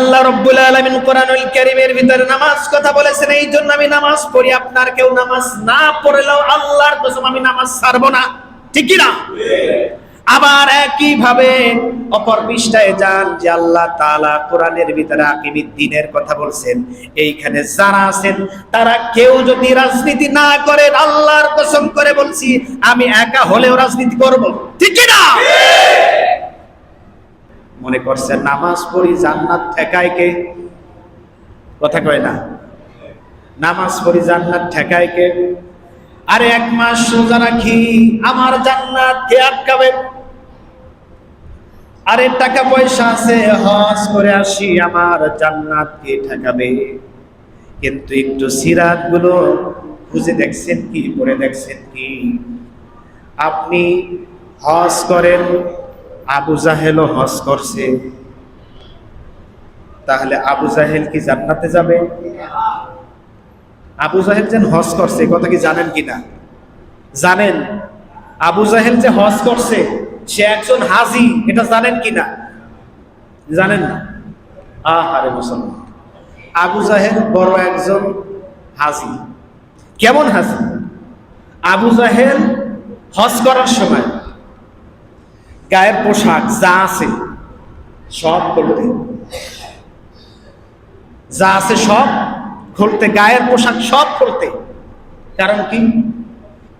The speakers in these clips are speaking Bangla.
আল্লাহ রব্বুল আলামিন কোরআনুল কারীমের ভিতরে নামাজ কথা বলেছেন এই জন্য আমি নামাজ পড়ি। আপনার কেউ নামাজ না পড়লেও আল্লাহর কসম আমি নামাজ ছাড়বো না। ঠিক কি না আবার একই ভাবে অপর পৃষ্ঠায় যান যে আল্লাহ তাআলা কোরআনের ভিতরে আকিমিদ দিনের কথা বলছেন। এইখানে যারা আছেন, তারা কেউ যদি রাজনীতি না করেন, আল্লাহর কসম করে বলছি, আমি একা হলেও রাজনীতি করব। ঠিক কি না মনে করছেন নামাজ পড়ি জান্নাত ঠেকায় কে? কথা কয় না। নামাজ পড়ি জান্নাত ঠেকায় কে? আরে এক মাস সোজা রাখি, আমার জান্নাত কে আটকাবে? আরে টাকা পয়সা আছে, হজ করে আসি, আমার জান্নাত কে ঠেকাবে? কিন্তু একটু সিরাতগুলো খুঁজে দেখছেন কি, পড়ে দেখছেন কি? আপনি হজ করেন আবু জাহেলও হজ করছে। তাহলে আবু জাহেল কি জান্নাতে যাবে? আবু জাহেল যেন হজ করছে কথা কি জানেন কিনা? জানেন, আবু জাহেল যে হজ করছে, সে একজন হাজি, এটা জানেন কিনা? জানেন না? আহারে মুসলমান। আবু জাহেল বড় একজন হাজি। কেমন হাজি? আবু জাহেল হজ করার সময় গায়ের পোশাক যা আছে, সব খুলতে। যা আছে সব খুলতে, গায়ের পোশাক সব খুলতে। কারণ কি?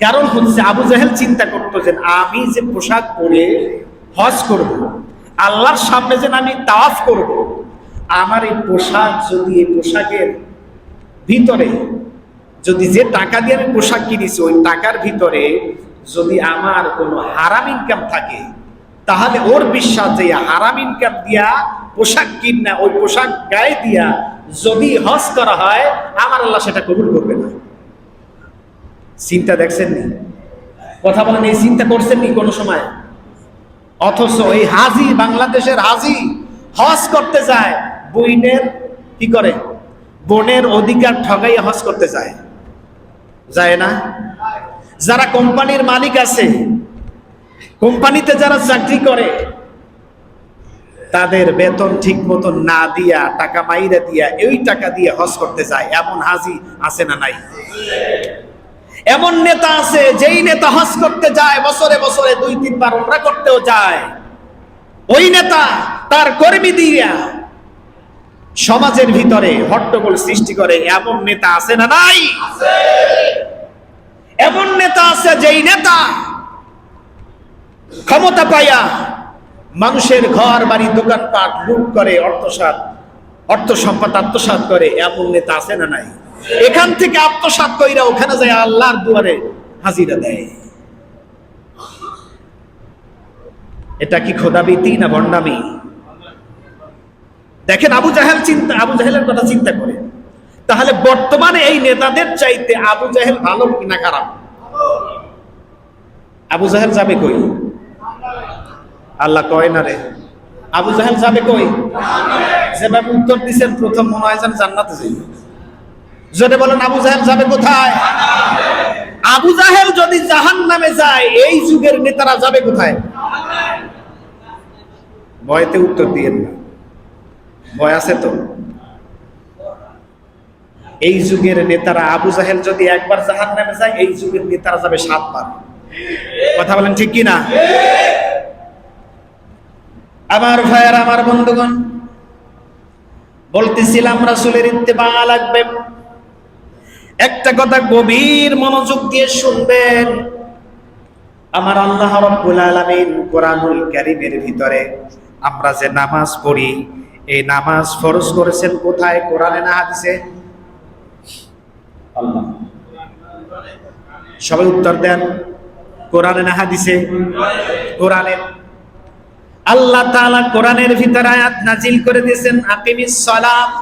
কারণ হচ্ছে আবু জাহেল চিন্তা করতো যে আমি যে পোশাক পরে হজ করব, আল্লাহর সামনে যেন আমি তাওয়াফ করব, আমার এই পোশাক যদি এই পোশাকের ভিতরে, যদি যে টাকা দিয়ে আমি পোশাক কিনেছি, ওই টাকার ভিতরে যদি আমার কোনো হারাম ইনকাম থাকে তাহলে ওর বিশ্বাস যে হারাম ইনকাম দিয়া, পোশাক কিনা, ওই পোশাক গায়ে দিয়া যদি হজ করা হয়, আমার আল্লাহ সেটা কবুল করবে না। চিন্তা দেখছেন নি? কথা বলেন, এই চিন্তা করছেন নি কোনো সময়? অথচ এই হাজি, বাংলাদেশের হাজি হজ করতে যায় বইনের কি করে? বোনের অধিকার ঠগাই হজ করতে যায়। যায় না? যারা কোম্পানির মালিক আছে কোম্পানিতে যারা চাকরি করে তাদের বেতন ঠিক মতন না দিয়া টাকা মাইরা দিয়া এই টাকা দিয়ে হজ করতে যায় এমন হাজি আছে না নাই? এমন নেতা আছে যেই নেতা হজ করতে যায় বছরে বছরে দুই তিনবার ওমরা করতেও যায়। ওই নেতা তার কর্মী দিয়া সমাজের ভিতরে হট্টগোল সৃষ্টি করে এমন নেতা আছে না নাই? এমন নেতা আছে যেই নেতা ক্ষমতা পাইয়া মানুষের ঘর, বাড়ি দোকানপাট লুট করে, অর্থসাত অর্থ সম্পদ আত্মসাত করে, এমন নেতা আছে না নাই? এখান থেকে আত্মসাত কইরা ওখানে যায় আল্লাহর দুয়ারে হাজিরা দেয়। এটা কি খোদাবিতি না ভণ্ডামি? দেখেন আবু জাহেল চিন্তা, আবু জাহেলের কথা চিন্তা করে। তাহলে বর্তমানে এই নেতাদের চাইতে আবু জাহেল ভালো কিনা খারাপ? আবু জাহেল যাবে কই? আল্লাহ কয় না রে? আবু জাহেল যাবে কই? যেভাবে উত্তর দিচ্ছেন প্রথম মনে হয় যেন জান্নাতে যাই যদি বলেন, আবু জাহেল যাবে কোথায়? আবু জাহেল যদি জাহান নামে যায়, এই যুগের নেতারা যাবে কোথায়? ভয়তে উত্তর দিয়েন না। ভয় আছে তো? এই যুগের নেতারা, আবু জাহেল যদি একবার জাহান নামে যায়, এই যুগের নেতারা যাবে সাতবার। কথা বলেন ঠিক কি না আমার ভাইয়ার, আমার বন্ধুগণ, বলতেছিলাম, রাসুলের ইত্তেবা লাগবে। একটা কথা গভীর মনোযোগ দিয়ে শুনবেন। আমার আল্লাহ রাব্বুল আলামিন কোরআনুল কারীমের ভিতরে আমরা যে নামাজ পড়ি, এই নামাজ ফরজ করেছেন কোথায়? কোরআনে না হাদিসে? সবাই উত্তর দেন, কোরআনে না হাদিসে? কোরআনে। আল্লাহ তাআলা কোরআনের ভিতরে আয়াত নাজিল করে দিয়েছেন, আকিমিস সালাত।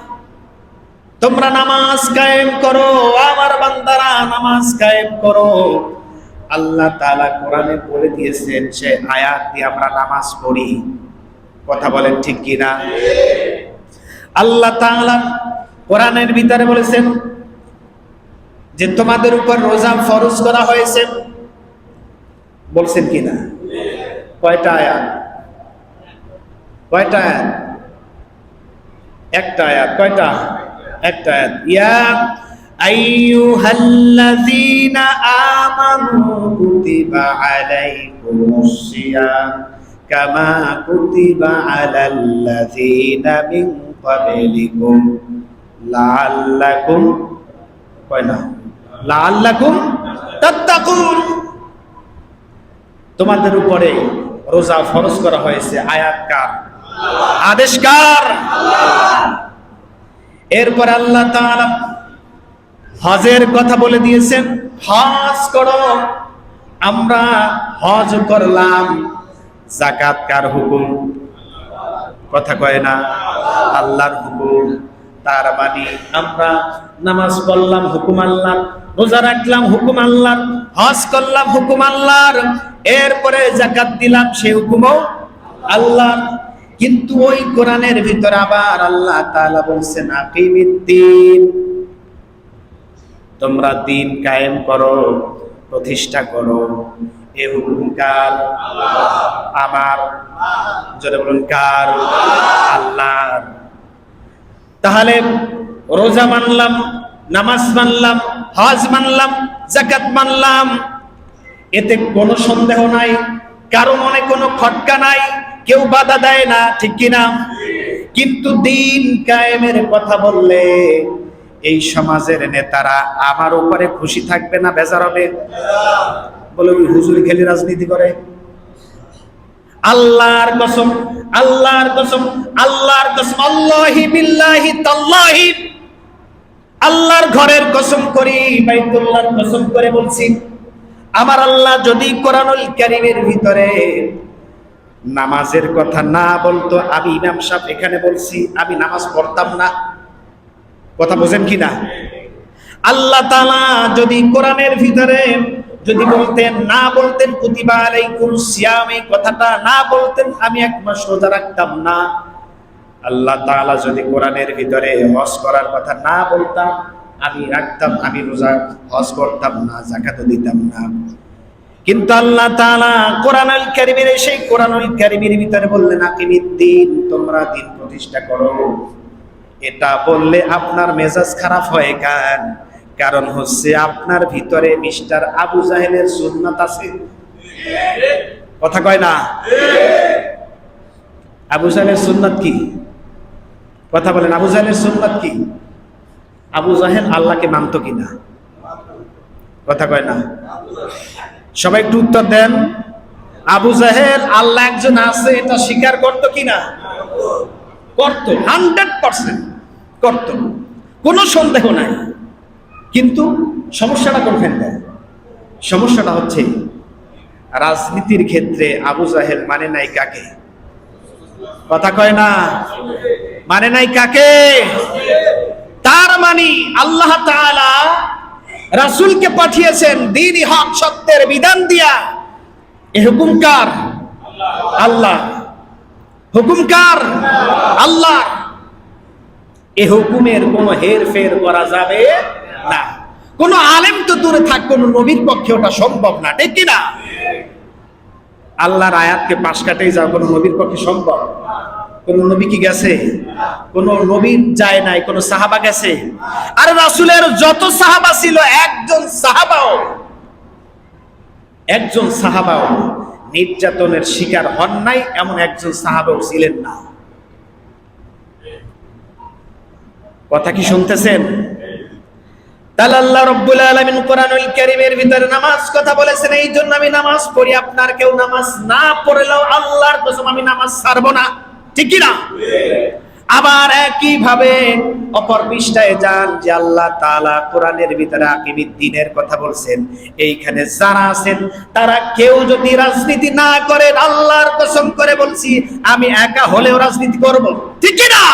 তোমরা নামাজ কায়েম করো, আমার বান্দারা নামাজ কায়েম করো। আল্লাহ তাআলা কোরআনে বলে দিয়েছেন, সে আয়াত দিয়ে আমরা নামাজ পড়ি। কথা বলেন ঠিক কি না আল্লাহ তাআলা কোরআনের ভিতরে বলেছেন যে, তোমাদের উপর রোজা ফরজ করা হয়েছে। বলছেন কি না কয়টা আয়াত? কয়টা আয়াত? একটা আয়াত, কয়টা? একটা আয়াত। ইয়া আইয়ুহাল্লাযীনা আমানু কুতিবা আলাইকুমুস সিয়াম কামা কুতিবা আলাল্লাযীনা মিন ক্বাবলিকুম। লাআল্লাকুম, কয় না লাআল্লাকুম তাত্তাকুন। তোমাদের উপরে রোজা ফরজ করা হয়েছে। আয়াত কার? আদেশ কার এরপর আল্লাহ হজের কথা বলে দিয়েছেন, হজ করো, আমরা হজ করলাম। জাকাত কার হুকুম? কথা কয় না, আল্লাহর হুকুম। তার মানে আমরা নামাজ পড়লাম, হুকুম আল্লাহ রোজা রাখলাম, হুকুম আল্লাহর। হজ করলাম, হুকুম আল্লাহর। এরপরে জাকাত দিলাম, সে হুকুমও আল্লাহ কিন্তু ওই কোরআনের ভিতর আবার আল্লাহ তাআলা বলছেন আকিমিদ্দিন তোমরা দিন কায়েম করো প্রতিষ্ঠা করো। এ হুকুম কার? আমার। জোরে বলুন কার? আল্লাহর। তাহলে রোজা মানলাম নামাজ মানলাম হজ মানলাম জাকাত মানলাম এতে কোনো সন্দেহ নাই কারও মনে কোনো খটকা নাই কেউ বাধা দেয় না, ঠিক কিনা? কিন্তু দিন কায়েমের কথা বললে এই সমাজের নেতারা আমার উপরে খুশি থাকবে না, বেজার হবে। বলে ওই হুজুরি খেলি রাজনীতি করে। আল্লাহর কসম আল্লাহর কসম আল্লাহর কসম, আল্লাহি বিল্লাহি তাল্লাহি। আল্লাহর ঘরের কসম করি, বাইতুল্লাহর কসম করে বলছি, আমার আল্লাহ যদি কোরআনুল কারীমের ভিতরে নামাজের কথা না বলতো। আমি ইমাম সাহেব এখানে বলছি, আমি নামাজ পড়তাম না। কথা বোঝেন কি না? আল্লাহ তাআলা যদি কোরআনের ভিতরে যদি বলতেন, না বলতেন, কুতিবা আলাইকুম সিয়াম, এই কথাটা না বলতেন, আমি এক মাস রোজা রাখতাম না। আল্লাহ তাআলা যদি কোরআনের ভিতরে হজ করার কথা না বলতাম, আমি রাখতাম, আমি রোজা হজ করতাম না জাকাতও দিতাম না। কিন্তু আল্লাহ তাআলা কোরআনুল কারীমের, সেই কোরআনুল কারীমের ভিতরে বললেন আকিমিদ্দিন তোমরা দিন প্রতিষ্ঠা করো। এটা বললে আপনার মেজাজ খারাপ হয় কেন? কারণ হচ্ছে আপনার ভিতরে মিস্টার আবু জাহেলের সুন্নাত আছে। কথা কয় না? আবু জাহেলের সুন্নাত কি? কথা বলেন, আবু জাহেলের সুন্নাত কি? আবু জাহেল আল্লাহকে মানত কিনা? কথা কয় না? সবাই একটু উত্তর দেন। আবু জাহেল, আল্লাহ একজন আছে, এটা স্বীকার করতো কিনা? করত, হান্ড্রেড পার্সেন্ট করত। কোনো সন্দেহ নাই। কিন্তু সমস্যাটা কোনখানে দেয়? সমস্যাটা হচ্ছে রাজনীতির ক্ষেত্রে আবু জাহেল মানে নাই কাকে? কথা কয় না? মানে নাই কাকে? তার মানে আল্লাহ তাআলা রাসূলকে পাঠিয়েছেন দিনই হক সত্যের বিধান দিয়া। এ হুকুম কার? আল্লাহ। হুকুম কার? আল্লাহ। এ হুকুমের কোনো হেরফের করা যাবে না। কোন আলেম তো দূরে থাক, কোন নবীর পক্ষে ওটা সম্ভব না, ঠিক কি না আল্লাহর আয়াতকে পাশ কাটেই যাও, কোন নবীর পক্ষে সম্ভব। কোন নবী কি গেছে? কোন নবীর যায় নাই, কোন সাহাবা গেছে? আর রাসূলের যত সাহাবা ছিল, একজন সাহাবাও একজন সাহাবাও নির্যাতনের শিকার হন নাই, এমন একজন সাহাবাও ছিলেন না। কথা কি শুনতেছেন? তাহলে আল্লাহ রব্বুল আলামিন কোরআনুল কারীমের ভিতরে নামাজ কথা বলেছেন এই জন্য আমি নামাজ পড়ি। আপনার কেউ নামাজ না পড়লেও আল্লাহর কসম আমি নামাজ ছাড়বো না। ঠিক কিনা? আবার একই ভাবে অপর পৃষ্ঠায় যান যে আল্লাহ তাআলা কোরআনের ভিতরে আকিমিদ দিনের কথা বলছেন। এইখানে যারা আছেন, তারা কেউ যদি রাজনীতি না করেন, আল্লাহর কসম করে বলছি, আমি একা হলেও রাজনীতি করব। ঠিক না